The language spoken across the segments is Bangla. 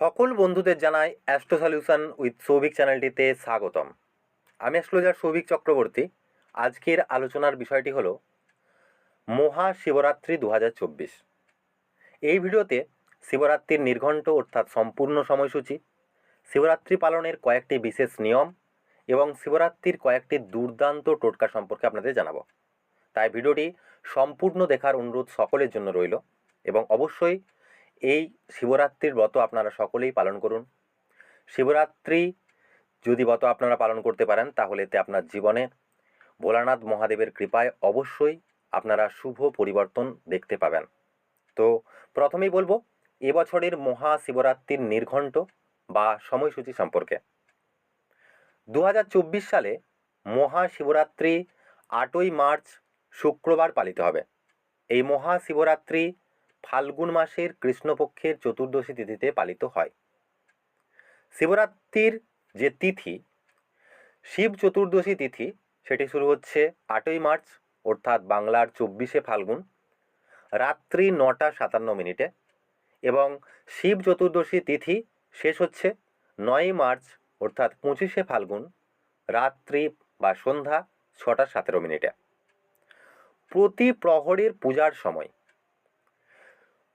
সকল বন্ধুদের জানাই অ্যাস্ট্রো সলিউশন উইথ সৌভিক চ্যানেলটিতে স্বাগতম। আমি অ্যাস্ট্রোলজার সৌভিক চক্রবর্তী। আজকের আলোচনার বিষয়টি হলো, মহাশিবরাত্রি দু হাজার চব্বিশ। এই ভিডিওতে শিবরাত্রির নির্ঘণ্ট অর্থাৎ সম্পূর্ণ সময়সূচি, শিবরাত্রি পালনের কয়েকটি বিশেষ নিয়ম এবং শিবরাত্রির কয়েকটি দুর্দান্ত টোটকা সম্পর্কে আপনাদের জানাব। তাই ভিডিওটি সম্পূর্ণ দেখার অনুরোধ সকলের জন্য রইল এবং অবশ্যই এই শিবরাত্রির ব্রত আপনারা সকলেই পালন করুন। শিবরাত্রি যদি ব্রত আপনারা পালন করতে পারেন, তাহলে এতে আপনার জীবনে ভোলানাথ মহাদেবের কৃপায় অবশ্যই আপনারা শুভ পরিবর্তন দেখতে পাবেন। তো প্রথমেই বলব, এবছরের মহাশিবরাত্রির নির্ঘণ্ট বা সময়সূচি সম্পর্কে। দু হাজার চব্বিশ সালে মহাশিবরাত্রি আটই মার্চ শুক্রবার পালিত হবে। এই মহাশিবরাত্রি ফাল্গুন মাসের কৃষ্ণপক্ষের চতুর্দশী তিথিতে পালিত হয়। শিবরাত্রির যে তিথি, শিব চতুর্দশী তিথি, সেটি শুরু হচ্ছে আটই মার্চ, অর্থাৎ বাংলার চব্বিশে ফাল্গুন, রাত্রি নটা সাতান্ন মিনিটে এবং শিব চতুর্দশী তিথি শেষ হচ্ছে নয়ই মার্চ, অর্থাৎ পঁচিশে ফাল্গুন, রাত্রি বা সন্ধ্যা ছটা সতেরো মিনিটে। প্রতি প্রহরের পূজার সময়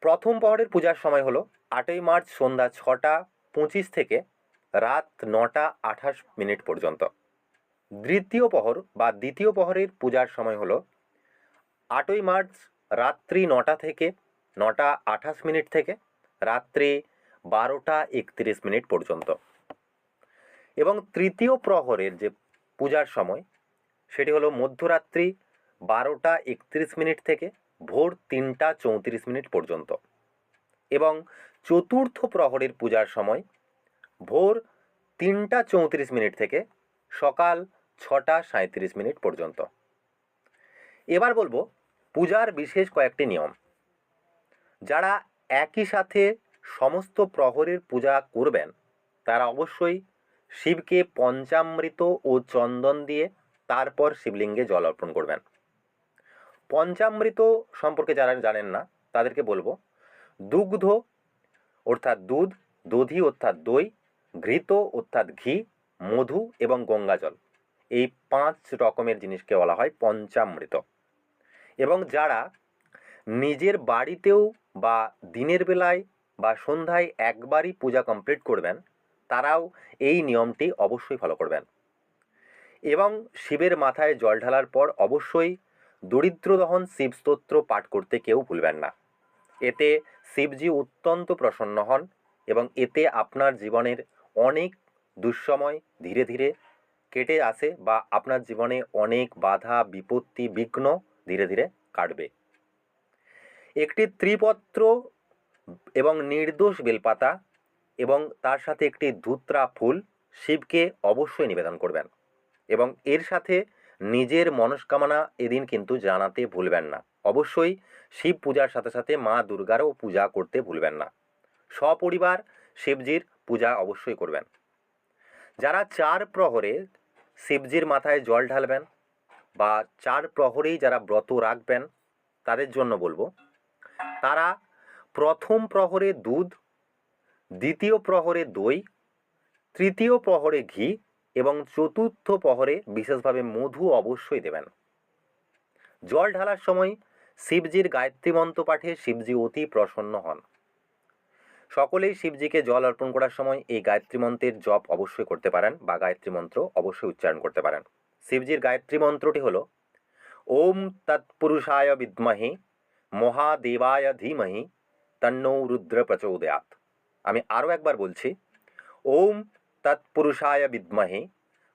প্রথম প্রহরের পূজার সময় হলো আটই মার্চ সন্ধ্যা ছটা পঁচিশ থেকে রাত নটা আঠাশ মিনিট পর্যন্ত। দ্বিতীয় প্রহর বা দ্বিতীয় প্রহরের পূজার সময় হলো আটই মার্চ রাত্রি নটা থেকে নটা আঠাশ মিনিট থেকে রাত্রি বারোটা একত্রিশ মিনিট পর্যন্ত। এবং তৃতীয় প্রহরের যে পূজার সময় সেটি হলো মধ্যরাত্রি বারোটা একত্রিশ মিনিট থেকে ভোর তিনটা চৌত্রিশ মিনিট পর্যন্ত। এবং চতুর্থ প্রহরের পূজার সময় ভোর তিনটা চৌত্রিশ মিনিট থেকে সকাল ছটা সাঁত্রিশ মিনিট পর্যন্ত। এবার বলব পূজার বিশেষ কয়েকটি নিয়ম। যারা একই সাথে সমস্ত প্রহরের পূজা করবেন, তারা অবশ্যই শিবকে পঞ্চামৃত ও চন্দন দিয়ে তারপর শিবলিঙ্গে জল অর্পণ করবেন। পঞ্চামৃত সম্পর্কে যারা জানেন না, তাদেরকে বলব, দুগ্ধ, অর্থাৎ দুধ, দধি অর্থাৎ দই, ঘৃত অর্থাৎ ঘি, মধু এবং গঙ্গাজল। এই পাঁচ রকমের জিনিসকে বলা হয় পঞ্চামৃত। এবং যারা নিজের বাড়িতেও বা দিনের বেলায় বা সন্ধ্যায় একবারই পূজা কমপ্লিট করবেন, তারাও এই নিয়মটি অবশ্যই ফলো করবেন। এবং শিবের মাথায় জল ঢালার পর অবশ্যই দরিদ্র দহন শিব স্তোত্র পাঠ করতে কেউ ভুলবেন না। এতে শিবজি অত্যন্ত প্রসন্ন হন এবং এতে আপনার জীবনের অনেক দুঃসময় ধীরে ধীরে কেটে আসে বা আপনার জীবনে অনেক বাধা, বিপত্তি, বিঘ্ন ধীরে ধীরে কাটবে। একটি ত্রিপত্র এবং নির্দোষ বেলপাতা এবং তার সাথে একটি ধুত্রা ফুল শিবকে অবশ্যই নিবেদন করবেন এবং এর সাথে নিজের মনস্কামনা এদিন কিন্তু জানাতে ভুলবেন না। অবশ্যই শিব পূজার সাথে সাথে মা দুর্গারও পূজা করতে ভুলবেন না। সপরিবার শিবজির পূজা অবশ্যই করবেন। যারা চার প্রহরে শিবজির মাথায় জল ঢালবেন বা চার প্রহরেই যারা ব্রত রাখবেন, তাদের জন্য বলব, তারা প্রথম প্রহরে দুধ, দ্বিতীয় প্রহরে দই, তৃতীয় প্রহরে ঘি এবং চতুর্থ প্রহরে বিশেষভাবে মধু অবশ্যই দেবেন। জল ঢালার সময় শিবজির গায়ত্রী মন্ত্র পাঠে শিবজি অতি প্রসন্ন হন। সকলেই শিবজিকে জল অর্পণ করার সময় এই গায়ত্রী মন্ত্রের জপ অবশ্যই করতে পারেন বা গায়ত্রী মন্ত্র অবশ্যই উচ্চারণ করতে পারেন। শিবজির গায়ত্রী মন্ত্রটি হল, ওম তৎপুরুষায় বিদ্মহে, মহাদেবায় ধীমহি, তন্নৌ রুদ্র প্রচোদয়াত আমি আরও একবার বলছি, ওম তৎপুরুষায় বিদ্মহে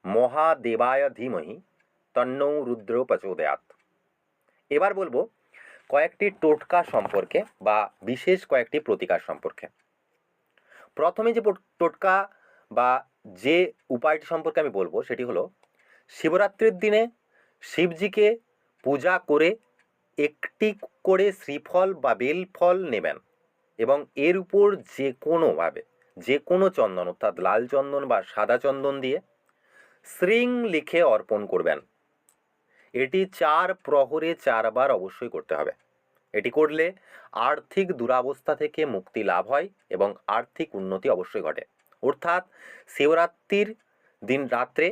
মহাদেবায় ধীমহি তন্নৌ রুদ্র প্রচোদয়াত এবার বলব, কয়েকটি টোটকা সম্পর্কে বা বিশেষ কয়েকটি প্রতিকার সম্পর্কে। প্রথমে যে টোটকা বা যে উপায়টি সম্পর্কে আমি বলব, সেটি হলো, শিবরাত্রির দিনে শিবজিকে পূজা করে একটি করে শ্রীফল বা বেলফল নেবেন এবং এর উপর যে কোনোভাবে যে কোনো চন্দন, অর্থাৎ লাল চন্দন বা সাদা চন্দন দিয়ে শ্রিং লিখে অর্পণ করবেন। এটি চার প্রহরে চারবার অবশ্যই করতে হবে। এটি করলে আর্থিক দুরাবস্থা থেকে মুক্তি লাভ হয় এবং আর্থিক উন্নতি অবশ্যই ঘটে। অর্থাৎ শিবরাত্রির দিন রাত্রে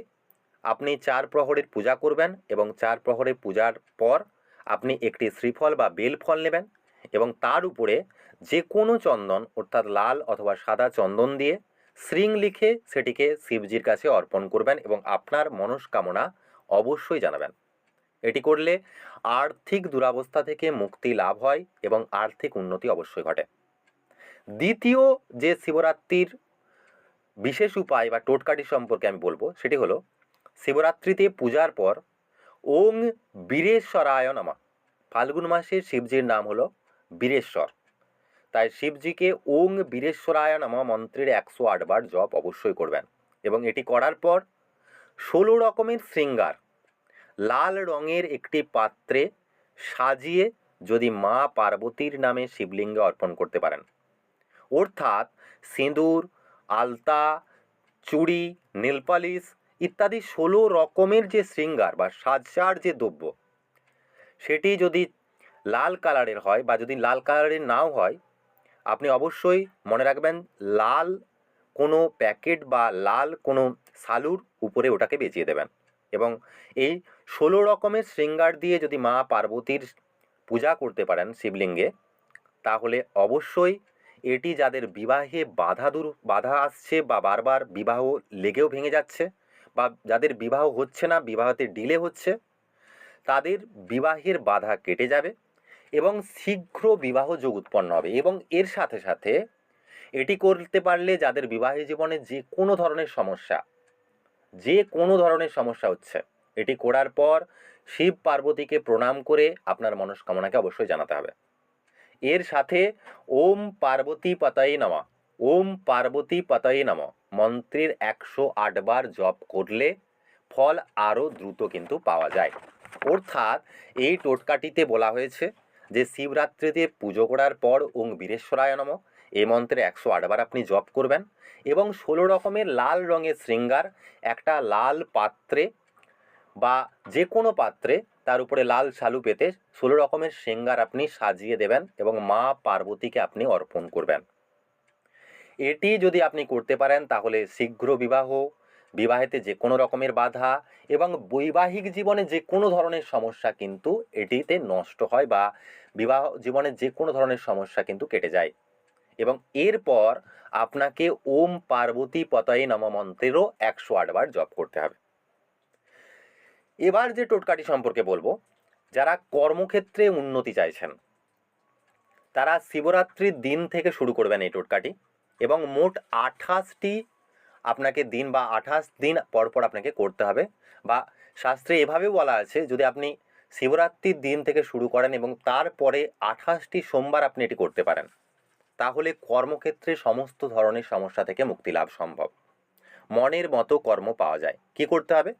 আপনি চার প্রহরের পূজা করবেন এবং চার প্রহরের পূজার পর আপনি একটি শ্রীফল বা বেলফল নেবেন এবং তার উপরে যে কোনো চন্দন, অর্থাৎ লাল অথবা সাদা চন্দন দিয়ে শৃং লিখে সেটিকে শিবজির কাছে অর্পণ করবেন এবং আপনার মনস্কামনা অবশ্যই জানাবেন। এটি করলে আর্থিক দুরাবস্থা থেকে মুক্তি লাভ হয় এবং আর্থিক উন্নতি অবশ্যই ঘটে। দ্বিতীয় যে শিবরাত্রির বিশেষ উপায় বা টোটকাটি সম্পর্কে আমি বলব, সেটি হলো শিবরাত্রিতে পূজার পর ওং বীরেশ্বরায় নমা। ফাল্গুন মাসে শিবজির নাম হলো বীরেশ্বর। তাই শিবজিকে ওং বীরেশ্বরায় নমা মন্ত্রের একশো আটবার জপ অবশ্যই করবেন এবং এটি করার পর ষোলো রকমের শৃঙ্গার, লাল রঙের একটি পাত্রে সাজিয়ে যদি মা পার্বতীর নামে শিবলিঙ্গে অর্পণ করতে পারেন। অর্থাৎ সিঁদুর, আলতা, চুড়ি, নেলপালিশ ইত্যাদি ষোলো রকমের যে শৃঙ্গার বা সাজার যে দ্রব্য, সেটি যদি লাল কালারের হয় বা যদি লাল কালারের নাও হয় আপনি অবশ্যই মনে রাখবেন, লাল কোনো প্যাকেট বা লাল কোনো সালুর উপরে ওটাকে বেচিয়ে দেবেন। এবং এই ষোলো রকমের শৃঙ্গার দিয়ে যদি মা পার্বতীর পূজা করতে পারেন শিবলিঙ্গে, তাহলে অবশ্যই এটি যাদের বিবাহে বাধা দূর, বাধা আসছে বা বারবার বিবাহ লেগেও ভেঙে যাচ্ছে বা যাদের বিবাহ হচ্ছে না, বিবাহতে ডিলে হচ্ছে, তাদের বিবাহের বাধা কেটে যাবে। এবং শীঘ্র বিবাহ যোগ উৎপন্ন হবে এবং এর সাথে সাথে এটি করতে পারলে যাদের বিবাহ জীবনে যে কোনো ধরনের সমস্যা, যে কোনো ধরনের সমস্যা হচ্ছে, এটি করার পর শিব পার্বতীকে প্রণাম করে আপনার মনস্কামনাকে অবশ্যই জানাতে হবে। এর সাথে ওম পার্বতী পাতাই নামা। ওম পার্বতী পাতাই নামা। মন্ত্রের একশো আটবার জপ করলে ফল আরও দ্রুত কিন্তু পাওয়া যায়। অর্থাৎ এই টোটকাটিতে বলা হয়েছে যে শিবরাত্রিতে পুজো করার পর ওং বীরেশ্বরায় নম। এই মন্ত্রে একশো আটবার আপনি জপ করবেন এবং ষোলো রকমের লাল রঙের শৃঙ্গার, একটা লাল পাত্রে বা যে কোনো পাত্রে তার উপরে লাল শালু পেতে ষোলো রকমের শৃঙ্গার আপনি সাজিয়ে দেবেন এবং মা পার্বতীকে আপনি অর্পণ করবেন। এটি যদি আপনি করতে পারেন তাহলে শীঘ্র বিবাহ বিবাহেতে যে কোনো রকমের বাধা এবং বৈবাহিক জীবনে যে কোনো ধরনের সমস্যা কিন্তু এটিতে নষ্ট হয় বা বিবাহ জীবনে যে কোনো ধরনের সমস্যা কিন্তু কেটে যায়। এবং এরপর আপনাকে ওম পার্বতী পতয়ে নম মন্ত্রেরও একশো আটবার জপ করতে হবে। এবার যে টোটকাটি সম্পর্কে বলব, যারা কর্মক্ষেত্রে উন্নতি চাইছেন, তারা শিবরাত্রির দিন থেকে শুরু করবেন এই টোটকাটি এবং মোট আঠাশটি আপনাকে দিন বা আঠাশ দিন পর পর আপনাকে করতে হবে। বা শাস্ত্রে এভাবেও বলা আছে, যদি আপনি শিবরাত্রির দিন থেকে শুরু করেন এবং তারপরে আঠাশটি সোমবার আপনি এটি করতে পারেন, তাহলে কর্মক্ষেত্রে সমস্ত ধরনের সমস্যা থেকে মুক্তি লাভ সম্ভব। মনের মতো কর্ম পাওয়া যায়। কি করতে হবে?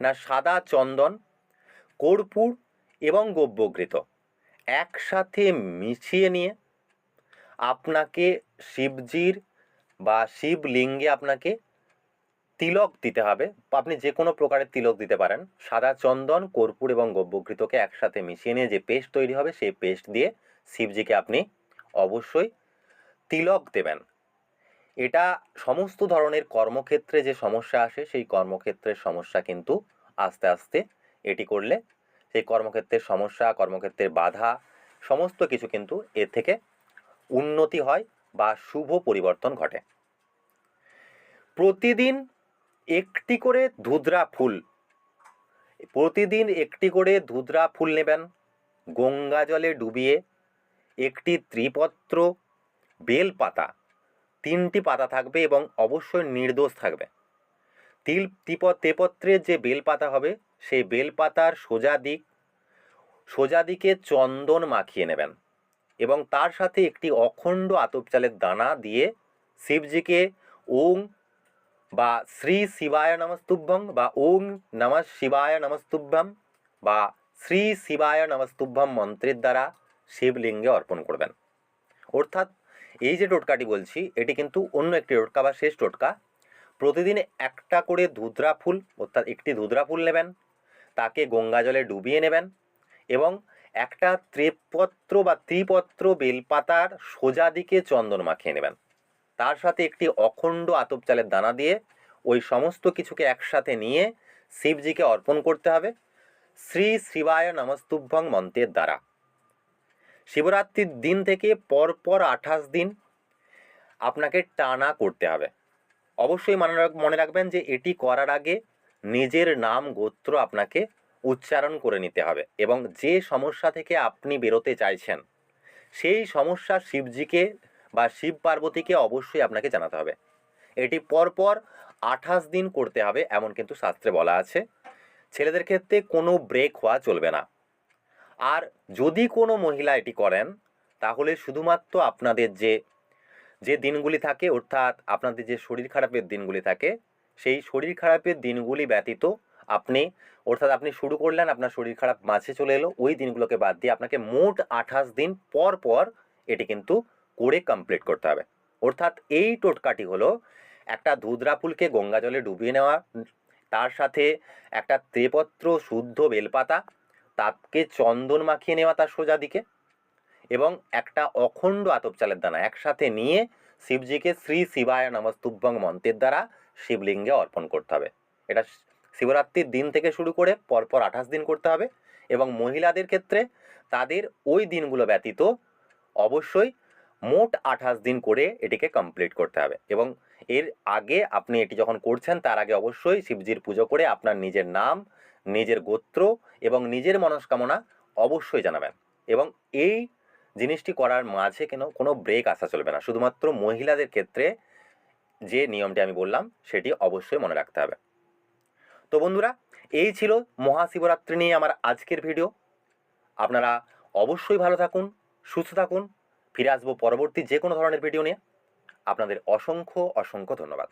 না, সাদা চন্দন, কর্পূর এবং গব্যঘৃত একসাথে মিশিয়ে নিয়ে আপনাকে শিবজির বা শিবলিঙ্গে আপনাকে তিলক দিতে হবে। আপনি যে কোনো প্রকারের তিলক দিতে পারেন। সাদা চন্দন, কর্পূর এবং গব্যঘৃতকে একসাথে মিশিয়ে নিয়ে যে পেস্ট তৈরি হবে, সেই পেস্ট দিয়ে শিবজিকে আপনি অবশ্যই তিলক দেবেন। এটা সমস্ত ধরনের কর্মক্ষেত্রে যে সমস্যা আসে, সেই কর্মক্ষেত্রের সমস্যা কিন্তু আস্তে আস্তে এটি করলে সেই কর্মক্ষেত্রের সমস্যা, কর্মক্ষেত্রের বাধা, সমস্ত কিছু কিন্তু এর থেকে উন্নতি হয়। বা শুভ পরিবর্তন ঘটে। প্রতিদিন একটি করে ধুদ্রা ফুল, প্রতিদিন একটি করে ধুদ্রা ফুল নেবেন, গঙ্গা জলে ডুবিয়ে একটি ত্রিপত্র, বেলপাতা, তিনটি পাতা থাকবে এবং অবশ্যই নির্দোষ থাকবে। তিল, তিপ তেপত্রের যে বেলপাতা হবে, সেই বেলপাতার সোজা দিক, সোজা দিকে চন্দন মাখিয়ে নেবেন। এবং তার সাথে একটি অখণ্ড আতপ চালের দানা দিয়ে শিবজিকে ওং বা শ্রী শিবায় নমস্তুভ্যং বা ওং নম শিবায় নমস্তুভ্যম বা শ্রী শিবায় নমস্তুভ্যম মন্ত্রের দ্বারা শিবলিঙ্গে অর্পণ করবেন। অর্থাৎ এই যে টোটকাটি বলছি, এটি কিন্তু অন্য একটি টোটকা বা শেষ টোটকা। প্রতিদিন একটা করে ধুদ্রা ফুল, অর্থাৎ একটি ধুদ্রা ফুল নেবেন, তাকে গঙ্গা জলে ডুবিয়ে নেবেন এবং একটা ত্রিপত্র বা ত্রিপত্র বেলপাতার সোজা দিকে চন্দন মাখিয়ে নেবেন। তার সাথে একটি অখণ্ড আতপ চালের দানা দিয়ে ওই সমস্ত কিছুকে একসাথে নিয়ে শিবজিকে অর্পণ করতে হবে। শ্রী শিবায় নমস্তুভ্যং মন্ত্রের দ্বারা। শিবরাত্রির দিন থেকে পরপর আঠাশ দিন আপনাকে টানা করতে হবে। অবশ্যই মনে রাখ- মনে রাখবেন যে এটি করার আগে নিজের নাম গোত্র আপনাকে উচ্চারণ করে নিতে হবে এবং যে সমস্যা থেকে আপনি বেরোতে চাইছেন, সেই সমস্যা শিবজিকে বা শিব পার্বতীকে অবশ্যই আপনাকে জানাতে হবে। এটি পরপর আঠাশ দিন করতে হবে এমন কিন্তু শাস্ত্রে বলা আছে। ছেলেদের ক্ষেত্রে কোনো ব্রেক হওয়া চলবে না। আর যদি কোনো মহিলা এটি করেন, তাহলে শুধুমাত্র আপনাদের যে যে দিনগুলি থাকে, অর্থাৎ আপনাদের যে শরীর খারাপের দিনগুলি থাকে, সেই শরীর খারাপের দিনগুলি ব্যতীত আপনি, অর্থাৎ আপনি শুরু করলেন, আপনার শরীর খারাপ মাঝে চলে এলো, ওই দিনগুলোকে বাদ দিয়ে আপনাকে মোট আঠাশ দিন পর পর এটি কিন্তু করে কমপ্লিট করতে হবে। অর্থাৎ এই টোটকাটি হলো একটা ধুদ্রা ফুলকে গঙ্গা জলে ডুবিয়ে নেওয়া, তার সাথে একটা ত্রিপত্র শুদ্ধ বেলপাতা তাকে চন্দন মাখিয়ে নেওয়া তার সোজা দিকে, এবং একটা অখণ্ড আতপ চালের দানা একসাথে নিয়ে শিবজিকে শ্রী শিবায় নমস্তুভ্যং মন্ত্রের দ্বারা শিবলিঙ্গে অর্পণ করতে হবে। এটা শিবরাত্রির দিন থেকে শুরু করে পরপর আঠাশ দিন করতে হবে এবং মহিলাদের ক্ষেত্রে তাদের ওই দিনগুলো ব্যতীত অবশ্যই মোট আঠাশ দিন করে এটিকে কমপ্লিট করতে হবে এবং এর আগে আপনি এটি যখন করছেন, তার আগে অবশ্যই শিবজির পুজো করে আপনার নিজের নাম, নিজের গোত্র এবং নিজের মনস্কামনা অবশ্যই জানাবেন এবং এই জিনিসটি করার মাঝে কেন কোনো ব্রেক আসা চলবে না। শুধুমাত্র মহিলাদের ক্ষেত্রে যে নিয়মটি আমি বললাম, সেটি অবশ্যই মনে রাখতে হবে। তো বন্ধুরা, এই ছিল মহাশিবরাত্রি নিয়ে আমার আজকের ভিডিও। আপনারা অবশ্যই ভালো থাকুন, সুস্থ থাকুন, ফিরে আসব পরবর্তী যে কোনো ধরনের ভিডিও নিয়ে। আপনাদের অসংখ্য অসংখ্য ধন্যবাদ।